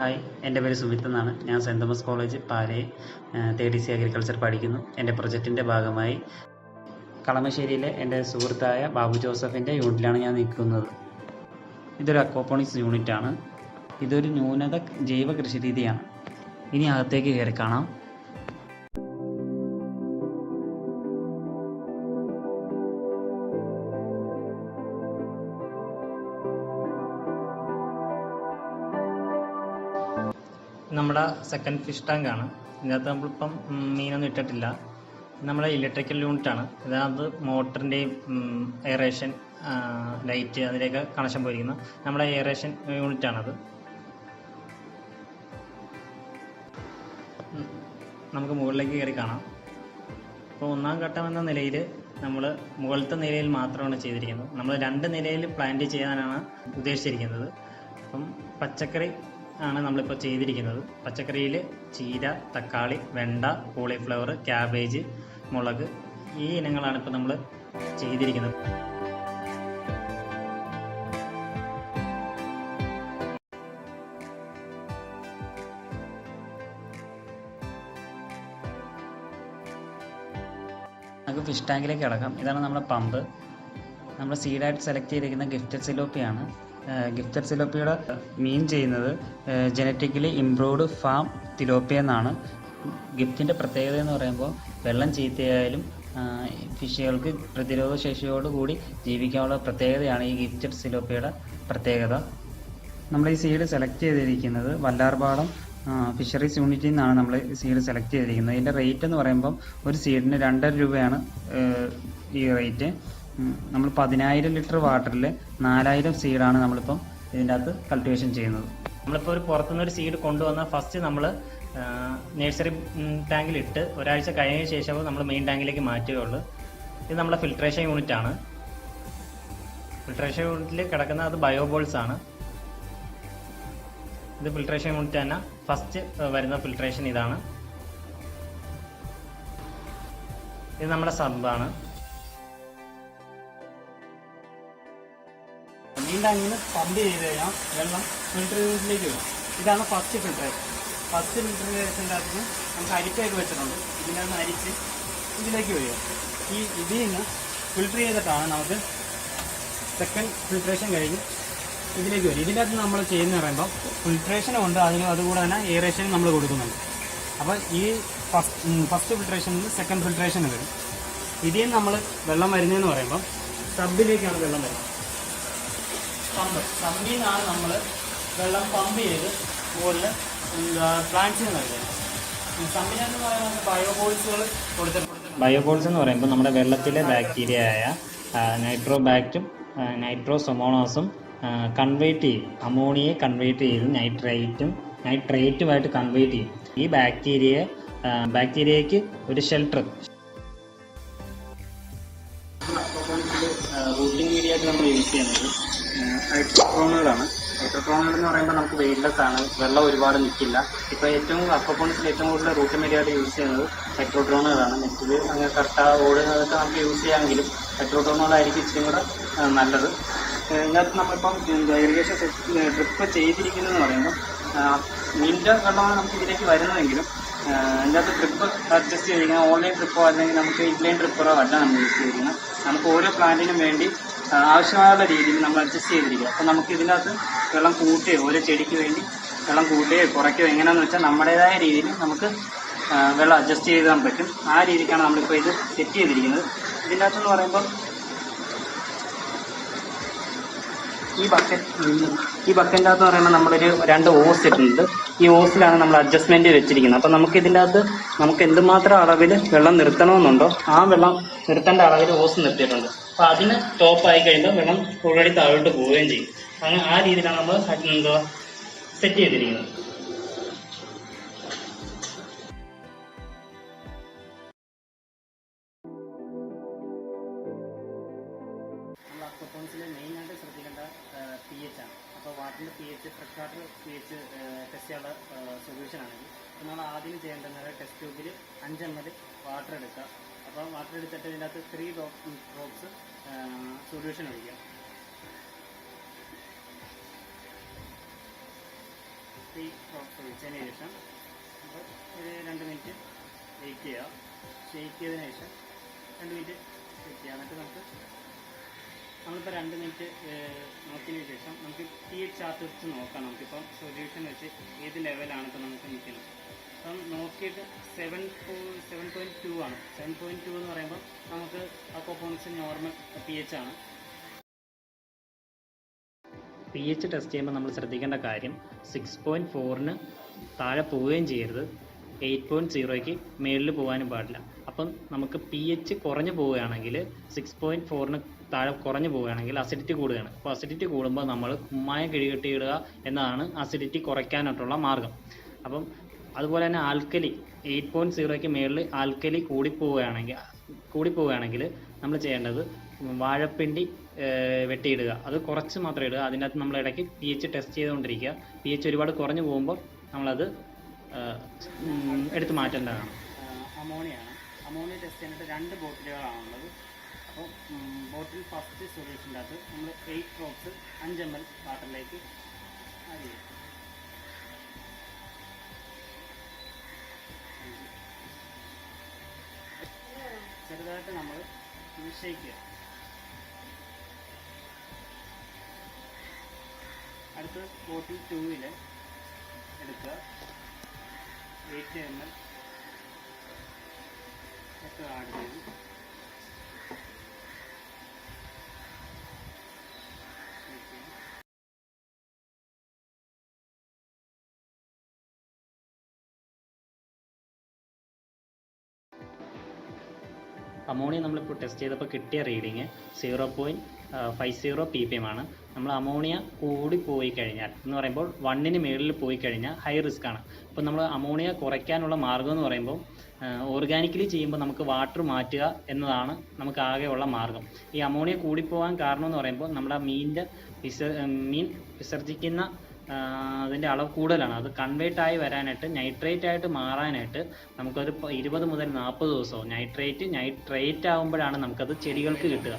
Hi എന്റെ പേര് സുമിത്ത് എന്നാണ്. ഞാൻ സെന്റ് തോമസ് കോളേജ് പാലയിൽ തേർഡ് സി അഗ്രികൾച്ചർ പഠിക്കുന്നു. എന്റെ പ്രൊജക്റ്റിന്റെ ഭാഗമായി കളമശ്ശേരിയിലെ എന്റെ സുഹൃത്തായ ബാബു ജോസഫിന്റെ യൂണിറ്റിലാണ് ഞാൻ നിൽക്കുന്നത്. ഇതൊരു അക്വാപോണിക്സ് യൂണിറ്റാണ്. ഇതൊരു ന്യൂനത ജൈവ കൃഷി രീതിയാണ് ഇനി അകത്തേക്ക് കയറി കാണാം. നമ്മുടെ സെക്കൻഡ് ഫിഷ് ടാങ്ക് ആണ്. ഇതിനകത്ത് നമ്മളിപ്പം മീനൊന്നും ഇട്ടിട്ടില്ല. നമ്മുടെ ഇലക്ട്രിക്കൽ യൂണിറ്റ് ആണ്. ഇതിനകത്ത് മോട്ടറിന്റെയും എയറേഷൻ ലൈറ്റ് അതിലേക്ക് കണക്ഷൻ പോയിരിക്കുന്ന. നമ്മുടെ എയറേഷൻ യൂണിറ്റ് ആണത്. നമുക്ക് മുകളിലേക്ക് കയറി കാണാം. അപ്പോൾ ഒന്നാം ഘട്ടം എന്ന നിലയിൽ നമ്മൾ മുകളിലത്തെ നിലയിൽ മാത്രമാണ് ചെയ്തിരിക്കുന്നത്. നമ്മൾ രണ്ട് നിലയിൽ പ്ലാന്റ് ചെയ്യാനാണ് ഉദ്ദേശിച്ചിരിക്കുന്നത്. അപ്പം പച്ചക്കറി ആണ് നമ്മളിപ്പോൾ ചെയ്തിരിക്കുന്നത്. പച്ചക്കറിയിൽ ചീര തക്കാളി വെണ്ട കോളിഫ്ലവർ ക്യാബേജ് മുളക് ഈ ഇനങ്ങളാണ് ഇപ്പോൾ നമ്മൾ ചെയ്തിരിക്കുന്നത്. നമുക്ക് ഫിഷ് ടാങ്കിലേക്ക് കിടക്കാം. ഇതാണ് നമ്മുടെ പമ്പ്. നമ്മൾ സീഡായിട്ട് സെലക്ട് ചെയ്തിരിക്കുന്ന ഗിഫ്റ്റഡ് സിലോപ്പിയാണ് ഗിഫ്റ്റഡ് സിലോപ്പിയുടെ മീൻ ചെയ്യുന്നത് ജനറ്റിക്കലി ഇംപ്രൂവ്ഡ് ഫാം തിലോപ്പിയ എന്നാണ്. ഗിഫ്റ്റിന്റെ പ്രത്യേകത എന്ന് പറയുമ്പോൾ വെള്ളം ചീത്തയായാലും ഫിഷികൾക്ക് ഫിഷുകൾക്ക് പ്രതിരോധ ശേഷിയോടുകൂടി ജീവിക്കാനുള്ള പ്രത്യേകതയാണ് ഈ ഗിഫ്റ്റഡ് സിലോപ്പിയുടെ പ്രത്യേകത. നമ്മൾ ഈ സീഡ് സെലക്ട് ചെയ്തിരിക്കുന്നത് വല്ലാർപാടം ഫിഷറീസ് യൂണിറ്റിൽ നിന്നാണ് നമ്മൾ സീഡ് സെലക്ട് ചെയ്തിരിക്കുന്നത്. ഇതിന്റെ റേറ്റ് എന്ന് പറയുമ്പം ഒരു സീഡിന് രണ്ടര രൂപയാണ് ഈ റേറ്റ് നമ്മൾ പതിനായിരം ലിറ്റർ വാട്ടറിൽ നാലായിരം സീഡാണ് നമ്മളിപ്പം ഇതിന്റെ അകത്ത് കൾട്ടിവേഷൻ ചെയ്യുന്നത്. നമ്മളിപ്പോൾ ഒരു പുറത്തുനിന്ന് ഒരു സീഡ് കൊണ്ടുവന്ന ഫസ്റ്റ് നമ്മൾ നഴ്സറി ടാങ്കിൽ ഇട്ട് ഒരാഴ്ച കഴിഞ്ഞ ശേഷം നമ്മൾ മെയിൻ ടാങ്കിലേക്ക് മാറ്റുകയുള്ളൂ ഇത് നമ്മുടെ ഫിൽട്രേഷൻ യൂണിറ്റ് ആണ്. ഫിൽട്രേഷൻ യൂണിറ്റിൽ കിടക്കുന്ന അത് ബയോബോൾസ് ആണ്. ഇത് ഫിൽട്രേഷൻ യൂണിറ്റ് തന്നെ ഫസ്റ്റ് വരുന്ന ഫിൽട്രേഷൻ ഇതാണ്. ഇത് നമ്മുടെ സബാണ് മീൻ ടാങ്കിൽ പമ്പ് ചെയ്ത് കഴിഞ്ഞാൽ വെള്ളം ഫിൽറ്റർ യൂണിറ്റിലേക്ക് വരും. ഇതാണ് ഫസ്റ്റ് ഫിൽട്രേഷൻ ഫസ്റ്റ് ഫിൽട്രേഷന്റെ അകത്ത് നമുക്ക് അരിപ്പയൊക്കെ വെച്ചിട്ടുണ്ട്. ഇതിന്റെ അകത്ത് അരിച്ച് ഇതിലേക്ക് വരിക. ഈ ഇതിൽ നിന്ന് ഫിൽറ്റർ ചെയ്തിട്ടാണ് നമുക്ക് സെക്കൻഡ് ഫിൽട്രേഷൻ കഴിഞ്ഞ് ഇതിലേക്ക് വരും ഇതിന്റെ അകത്ത് നമ്മൾ ചെയ്യുന്ന പറയുമ്പോൾ ഫിൽട്രേഷനും ഉണ്ട്. അതിന് അതുകൂടെ തന്നെ എയറേഷനും നമ്മൾ കൊടുക്കുന്നുണ്ട്. അപ്പോൾ ഈ ഫസ്റ്റ് ഫസ്റ്റ് ഫിൽട്രേഷനിൽ നിന്ന് സെക്കൻഡ് ഫിൽട്രേഷൻ വരും. ഇതിൽ നമ്മൾ വെള്ളം വരുന്നതെന്ന് പറയുമ്പോൾ ടബിലേക്കാണ് വെള്ളം വരുന്നത്. പമ്പ്. പമ്പിൽ നിന്നാണ് നമ്മൾ വെള്ളം പമ്പ് ചെയ്ത് മുകളിൽ എന്താ പ്ലാന്റ്സിന് നൽകുന്നത്. സമ്പിനകത്ത് പറയുന്നത് ബയോബോൾസുകൾ കൊടുത്തിട്ടുണ്ട്. ബയോബോൾസ് എന്ന് പറയുമ്പോൾ നമ്മുടെ വെള്ളത്തിലെ ബാക്ടീരിയ ആയ നൈട്രോബാക്റ്റും നൈട്രോസൊമോണോസും കൺവേർട്ട് ചെയ്യും. അമോണിയെ കൺവേർട്ട് ചെയ്ത് നൈട്രേറ്റും നൈട്രേറ്റുമായിട്ട് കൺവേർട്ട് ചെയ്യും. ഈ ബാക്ടീരിയ ബാക്ടീരിയക്ക് ഒരു ഷെൽട്ടർ റൂട്ടിംഗ് മീഡിയ ആയിട്ട് നമ്മൾ യൂസ് ചെയ്യുന്നത് ഹൈഡ്രോട്രോണുകളാണ് ഹൈഡ്രോട്രോണുകൾ എന്ന് പറയുമ്പോൾ നമുക്ക് വെയിറ്റ്ലെസ് ആണ് വെള്ളം ഒരുപാട് നിൽക്കില്ല ഇപ്പോൾ ഏറ്റവും അക്വപ്പോണിക്സിൽ ഏറ്റവും കൂടുതൽ റൂട്ട് ആയിട്ട് യൂസ് ചെയ്യുന്നത് ഹൈഡ്രോട്രോണുകളാണ് നെറ്റിൽ അങ്ങനെ കറക്റ്റ് ഓടുന്നതൊക്കെ നമുക്ക് യൂസ് ചെയ്യാമെങ്കിലും ഹൈഡ്രോട്രോണുകളായിരിക്കും ഇച്ചിരി കൂടെ നല്ലത്. ഇതിനകത്ത് നമ്മളിപ്പം ഇറിഗേഷൻ ഡ്രിപ്പ് ചെയ്തിരിക്കുന്നതെന്ന് പറയുമ്പോൾ മീനിന്റെ വെള്ളമാണ് നമുക്ക് ഇതിലേക്ക് വരുന്നതെങ്കിലും അതിന്റെ അകത്ത് ട്രിപ്പ് അഡ്ജസ്റ്റ് ചെയ്തിരിക്കുന്നത് ഓൺലൈൻ ട്രിപ്പോ അല്ലെങ്കിൽ നമുക്ക് ഇൻലൈൻ ട്രിപ്പറോ അല്ല നമ്മൾ യൂസ് ചെയ്തിരിക്കുന്നത് നമുക്ക് ഓരോ പ്ലാന്റിനും വേണ്ടി ആവശ്യമായുള്ള രീതിയിൽ നമ്മൾ അഡ്ജസ്റ്റ് ചെയ്തിരിക്കുക. അപ്പോൾ നമുക്ക് ഇതിനകത്ത് വെള്ളം കൂട്ടുകയോ ഓരോ ചെടിക്ക് വേണ്ടി വെള്ളം കൂട്ടുകയോ കുറയ്ക്കുകയോ എങ്ങനെയാണെന്ന് വെച്ചാൽ നമ്മുടേതായ രീതിയിൽ നമുക്ക് വെള്ളം അഡ്ജസ്റ്റ് ചെയ്താൻ പറ്റും. ആ രീതിക്കാണ് നമ്മളിപ്പോൾ ഇത് സെറ്റ് ചെയ്തിരിക്കുന്നത്. ഇതിന്റെ അകത്തെന്ന് പറയുമ്പോൾ ഈ ബക്കറ്റ് ഈ ബക്കറ്റിന്റെ അകത്ത് പറയുമ്പോൾ നമ്മളൊരു രണ്ട് ഓസ് ഇട്ടിട്ടുണ്ട്. ഈ ഓസിലാണ് നമ്മൾ അഡ്ജസ്റ്റ്മെന്റ് വെച്ചിരിക്കുന്നത്. അപ്പം നമുക്ക് ഇതിന്റെ അകത്ത് നമുക്ക് എന്തുമാത്രം അളവിൽ വെള്ളം നിർത്തണമെന്നുണ്ടോ ആ വെള്ളം നിർത്തേണ്ട അളവിൽ ഓസ് നിർത്തിയിട്ടുണ്ട്. അപ്പം അതിന് ആയി കഴിയുമ്പോൾ വെള്ളം ഓൾറെഡി താഴോട്ട് പോവുകയും ചെയ്യും. അങ്ങനെ ആ രീതിയിലാണ് നമ്മൾ എന്തുവാ സെറ്റ് ചെയ്തിരിക്കുന്നത്. എം വാട്ടർ എടുക്കുക അപ്പോൾ വാട്ടർ എടുത്തിട്ട് ഇതിന്റെ അകത്ത് ത്രീ ഡ്രോപ്സ് സൊല്യൂഷൻ ഒഴിക്കുക ത്രീ ഡ്രോപ്സ് ഒഴിച്ചതിന് ശേഷം ഒരു രണ്ട് മിനിറ്റ് വെയിറ്റ് ചെയ്യുക ഷേക്ക് ചെയ്തതിന് ശേഷം രണ്ട് മിനിറ്റ് വെയിറ്റ് ചെയ്യുക എന്നിട്ട് നമുക്ക് നമ്മളിപ്പോൾ രണ്ട് മിനിറ്റ് നോക്കിയതിന് ശേഷം നമുക്ക് പി എച്ച് ചാർട്ട് വെച്ച് നോക്കാം. നമുക്കിപ്പം സൊല്യൂഷൻ വെച്ച് ഏത് ലെവലാണ് ഇപ്പോൾ നമുക്ക് നിൽക്കുന്നത് അപ്പം നോക്കിയിട്ട് സെവൻ സെവൻ പോയിന്റ് ടു ആണ്. സെവൻ പോയിന്റ് ടു എന്ന് പറയുമ്പോൾ നമുക്ക് ആ അക്കോപോണിക്സ് നോർമൽ പി എച്ച് ആണ്. പി എച്ച് ടെസ്റ്റ് ചെയ്യുമ്പോൾ നമ്മൾ ശ്രദ്ധിക്കേണ്ട കാര്യം സിക്സ് പോയിന്റ് ഫോറിന് താഴെ പോവുകയും ചെയ്യരുത്. എയ്റ്റ് പോയിന്റ് സീറോയ്ക്ക് മേളിൽ പോകാനും പാടില്ല. അപ്പം നമുക്ക് പി എച്ച് കുറഞ്ഞു പോവുകയാണെങ്കിൽ സിക്സ് പോയിന്റ് ഫോറിന് താഴെ കുറഞ്ഞു പോവുകയാണെങ്കിൽ അസിഡിറ്റി കൂടുകയാണ്. അപ്പോൾ അസിഡിറ്റി കൂടുമ്പോൾ നമ്മൾ കുമ്മായം കിഴികെട്ടിയിടുക എന്നതാണ് അസിഡിറ്റി കുറയ്ക്കാനായിട്ടുള്ള മാർഗം. അപ്പം അതുപോലെ തന്നെ ആൽക്കലി എയ്റ്റ് പോയിന്റ് സീറോയ്ക്ക് മേളിൽ ആൽക്കലി കൂടിപ്പോവുകയാണെങ്കിൽ കൂടിപ്പോവുകയാണെങ്കിൽ നമ്മൾ ചെയ്യേണ്ടത് വാഴപ്പിണ്ടി വെട്ടിയിടുക. അത് കുറച്ച് മാത്രം ഇടുക. അതിനകത്ത് നമ്മൾ ഇടയ്ക്ക് പി എച്ച് ടെസ്റ്റ് ചെയ്തുകൊണ്ടിരിക്കുക. പി എച്ച് ഒരുപാട് കുറഞ്ഞു പോകുമ്പോൾ നമ്മളത് എടുത്ത് മാറ്റേണ്ടതാണ്. അമോണിയാണ് അമോണിയ ടെസ്റ്റ് ചെയ്തിട്ട് രണ്ട് ബോട്ടിലുകളാണുള്ളത്. അപ്പോൾ ബോട്ടിൽ ഫസ്റ്റ് സൊല്യൂഷന്റെ അകത്ത് നമ്മൾ എയ്റ്റ് ഡ്രോപ്സ് അഞ്ച് എം എൽ വാട്ടറിലേക്ക് ആഡ് ചെറുതായിട്ട് നമ്മൾ നിശ്ചയിക്കുക. അടുത്ത ബോട്ടിൽ ടൂവിൽ എടുക്കുക. എയ്റ്റ് എം എൽ ഒക്കെ ആഡ് ചെയ്തു അമോണിയ നമ്മളിപ്പോൾ ടെസ്റ്റ് ചെയ്തപ്പോൾ കിട്ടിയ reading zero point five zero P P M ആണ്. നമ്മൾ അമോണിയ കൂടി പോയി കഴിഞ്ഞാൽ എന്ന് പറയുമ്പോൾ വണ്ണിന് മുകളിൽ പോയി കഴിഞ്ഞാൽ ഹൈ റിസ്ക് ആണ്. അപ്പോൾ നമ്മൾ അമോണിയ കുറയ്ക്കാനുള്ള മാർഗം എന്ന് പറയുമ്പോൾ ഓർഗാനിക്കലി ചെയ്യുമ്പോൾ നമുക്ക് വാട്ടർ മാറ്റുക എന്നതാണ് നമുക്ക് ആകെയുള്ള മാർഗം. ഈ അമോണിയ കൂടിപ്പോകാൻ കാരണം എന്ന് പറയുമ്പോൾ നമ്മുടെ മീനിന്റെ വിസ മീൻ വിസർജിക്കുന്ന അതിന്റെ അളവ് കൂടുതലാണ്. അത് കൺവേർട്ട് ആയി വരാനായിട്ട് നൈട്രേറ്റ് ആയിട്ട് മാറാനായിട്ട് നമുക്കൊരു ഇരുപത് മുതൽ നാൽപ്പത് ദിവസവും നൈട്രേറ്റ് നൈട്രേറ്റ് ആകുമ്പോഴാണ് നമുക്കത് ചെടികൾക്ക് കിട്ടുക.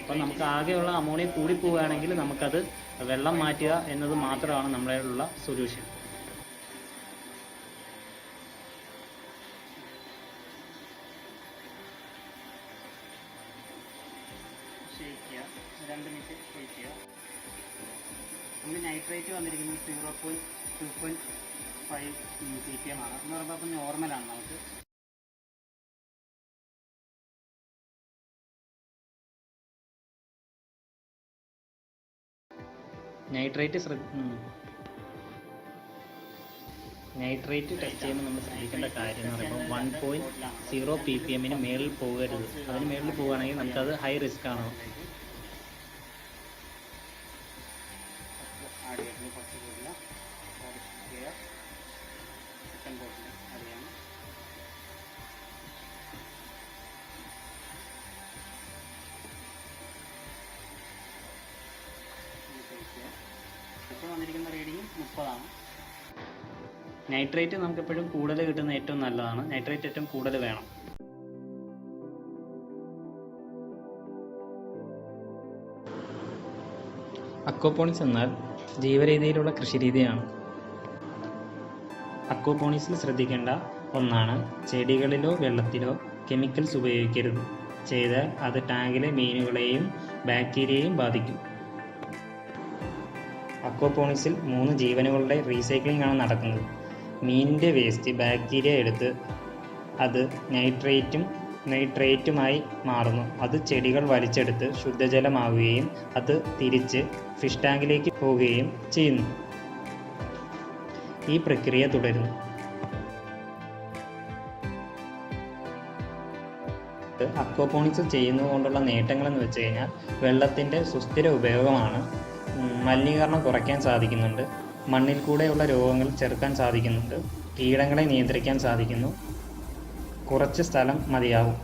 അപ്പോൾ നമുക്ക് ആകെയുള്ള അമോണിയ കൂടി പോവുകയാണെങ്കിൽ നമുക്കത് വെള്ളം മാറ്റുക എന്നത് മാത്രമാണ് നമ്മളുള്ള സൊല്യൂഷൻ നമുക്ക് നൈട്രേറ്റ് വന്നിരിക്കുന്നത് zero point two point five C P M ആണ്. എന്ന് പറയുമ്പോൾ അപ്പം നോർമലാണ് നമുക്ക്. നൈട്രേറ്റ് നൈട്രേറ്റ് ടെസ്റ്റ് ചെയ്യുമ്പോൾ നമ്മൾ ശ്രദ്ധിക്കേണ്ട കാര്യം എന്ന് പറയുമ്പോൾ one point zero P P എമ്മിന് മേളിൽ പോകരുത്. അതിന് മേളിൽ പോവുകയാണെങ്കിൽ നമുക്കത് ഹൈ റിസ്ക് ആണ്. ആഡ് ചെയ്തിട്ടുണ്ട് കൂടുതൽ. ബോട്ടിൽ ചെയ്യുക ചിക്കൻ ബോട്ടിൽ ആഡ് ചെയ്യണം ഇപ്പോൾ വന്നിരിക്കുന്ന റീഡിങ് മുപ്പതാണ്. നൈട്രേറ്റ് നമുക്ക് എപ്പോഴും കൂടുതൽ കിട്ടുന്ന ഏറ്റവും നല്ലതാണ്. നൈട്രേറ്റ് ഏറ്റവും കൂടുതൽ വേണം. അക്വപോണിക്സ് എന്നാൽ ജീവരീതിയിലുള്ള കൃഷിരീതിയാണ്. അക്വപോണിക്സിൽ ശ്രദ്ധിക്കേണ്ട ഒന്നാണ് ചെടികളിലോ വെള്ളത്തിലോ കെമിക്കൽസ് ഉപയോഗിക്കരുത്. ചെയ്താൽ അത് ടാങ്കിലെ മീനുകളെയും ബാക്ടീരിയയും ബാധിക്കും. അക്വപോണിക്സിൽ മൂന്ന് ജീവനുകളുടെ റീസൈക്ലിംഗ് ആണ് നടക്കുന്നത്. മീനിന്റെ വേസ്റ്റ് ബാക്ടീരിയ എടുത്ത് അത് നൈട്രേറ്റും നൈട്രേറ്റുമായി മാറുന്നു. അത് ചെടികൾ വലിച്ചെടുത്ത് ശുദ്ധജലമാവുകയും അത് തിരിച്ച് ഫിഷ് ടാങ്കിലേക്ക് പോവുകയും ചെയ്യുന്നു. ഈ പ്രക്രിയ തുടരുന്നു. അക്വപോണിക്സ് ചെയ്യുന്നതുകൊണ്ടുള്ള നേട്ടങ്ങളെന്ന് വെച്ച് കഴിഞ്ഞാൽ വെള്ളത്തിന്റെ സുസ്ഥിര ഉപയോഗമാണ്. മലിനീകരണം കുറയ്ക്കാൻ സാധിക്കുന്നുണ്ട്. മണ്ണിൽ കൂടെയുള്ള രോഗങ്ങൾ ചെറുക്കാൻ സാധിക്കുന്നുണ്ട്. കീടങ്ങളെ നിയന്ത്രിക്കാൻ സാധിക്കുന്നു. കുറച്ച് സ്ഥലം മതിയാവും